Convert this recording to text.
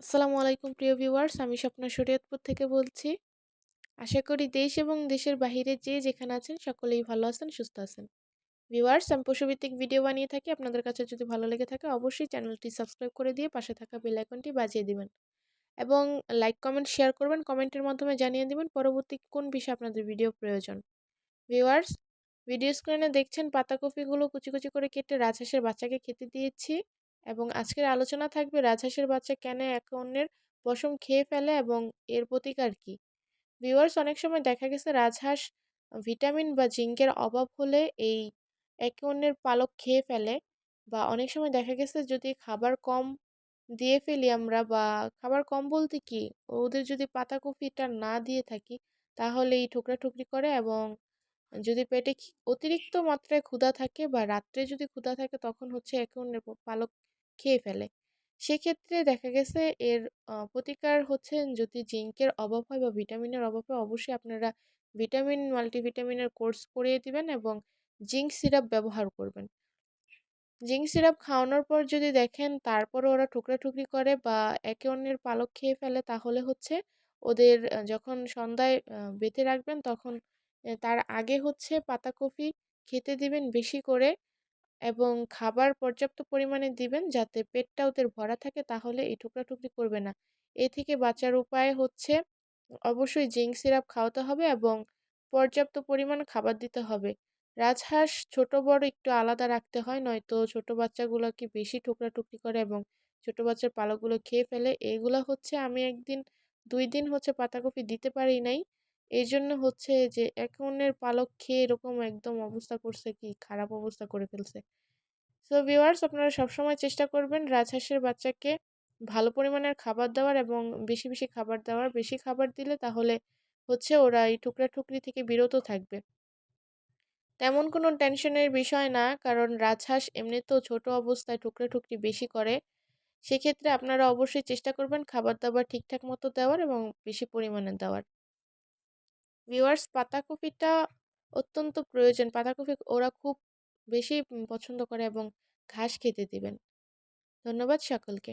আসসালামু আলাইকুম, প্রিয় ভিউয়ার্স। আমি স্বপ্না শরীয়তপুর থেকে বলছি। আশা করি দেশ এবং দেশের বাহিরে যে যেখানে আছেন, সকলেই ভালো আছেন, সুস্থ আছেন। ভিউয়ার্স, আমি পশুভিত্তিক ভিডিও বানিয়ে থাকি। আপনাদের কাছে যদি ভালো লেগে থাকে, অবশ্যই চ্যানেলটি সাবস্ক্রাইব করে দিয়ে পাশে থাকা বেল আইকনটি বাজিয়ে দিবেন। এবং লাইক, কমেন্ট, শেয়ার করবেন। কমেন্টের মাধ্যমে জানিয়ে দিবেন পরবর্তী কোন বিষয়ে আপনাদের ভিডিও প্রয়োজন। ভিউয়ার্স, ভিডিও স্ক্রিনে দেখছেন পাতাকপিগুলো কুচি কুচি করে কেটে রাজহাঁসের বাচ্চাকে খেতে দিয়েছি। এবং আজকের আলোচনা থাকবে রাজহাঁসের বাচ্চা কেন এক অন্যের পশম খেয়ে ফেলে এবং এর প্রতিকার কী? ভিউয়ার্স, অনেক সময় দেখা গেছে রাজহাঁস ভিটামিন বা জিঙ্কের অভাব হলে এই একে অন্যের পালক খেয়ে ফেলে বা অনেক সময় দেখা গেছে যদি খাবার কম দিয়ে ফেলি আমরা বা খাবার কম বলতে কি? ওদের যদি পাতাকপিটা না দিয়ে থাকি তাহলে এই ঠোকরা ঠুকরি করে এবং যদি পেটে অতিরিক্ত মাত্রায় ক্ষুধা থাকে বা রাত্রে যদি ক্ষুধা থাকে তখন হচ্ছে একে অন্যের পালক খেয়ে ফেলে। সেক্ষেত্রে দেখা গেছে এর প্রতিকার হচ্ছে যদি জিঙ্কের অভাব হয় বা ভিটামিনের অভাব হয়, অবশ্যই আপনারা ভিটামিন, মাল্টিভিটামিনের কোর্স করিয়ে দিবেন এবং জিঙ্ক সিরাপ ব্যবহার করবেন। জিঙ্ক সিরাপ খাওয়ানোর পর যদি দেখেন তারপরে ওরা ঠুকরি করে বা একে অন্যের পালক খেয়ে ফেলে, তাহলে হচ্ছে ওদের যখন সন্ধ্যায় বেঁধে রাখবেন তখন তার আগে হচ্ছে পাতাকপি খেতে দিবেন বেশি করে। এবং খাবার পর্যাপ্ত পরিমাণে দিবেন যাতে পেটটা ওদের ভরা থাকে তাহলে এই টুকরি করবে না। এ থেকে বাঁচার উপায় হচ্ছে অবশ্যই জিঙ্ক সিরাপ খাওয়াতে হবে এবং পর্যাপ্ত পরিমাণ খাবার দিতে হবে। রাজহাঁস ছোট, বড় একটু আলাদা রাখতে হয়, নয়তো ছোট বাচ্চাগুলোকে বেশি টুকরি করে এবং ছোট বাচ্চার পালকগুলো খেয়ে ফেলে। এগুলো হচ্ছে আমি একদিন, দুই দিন হচ্ছে পাতাকপি দিতে পারি নাই। এই জন্য হচ্ছে যে এক অন্যের পালক খেয়ে এরকম একদম অবস্থা করছে কি? খারাপ অবস্থা করে ফেলছে। সো ভিউয়ার্স আপনারা সবসময় চেষ্টা করবেন রাজহাঁসের বাচ্চাকে ভালো পরিমাণের খাবার দেওয়ার এবং বেশি বেশি খাবার দেওয়ার। বেশি খাবার দিলে তাহলে হচ্ছে ওরা এই টুকরা টুকরি থেকে বিরত থাকবে। তেমন কোনো টেনশনের বিষয় না, কারণ রাজহাঁস এমনিতেও ছোট অবস্থায় টুকরা টুকরি বেশি করে। সেক্ষেত্রে আপনারা অবশ্যই চেষ্টা করবেন খাবার দাবার ঠিকঠাক মতো দেওয়ার এবং বেশি পরিমাণে দেওয়ার। ভিওয়ার্স পাতাকপিটা অত্যন্ত প্রয়োজন। পাতাকপি ওরা খুব বেশি পছন্দ করে এবং ঘাস খেতে দেবেন। ধন্যবাদ সকলকে।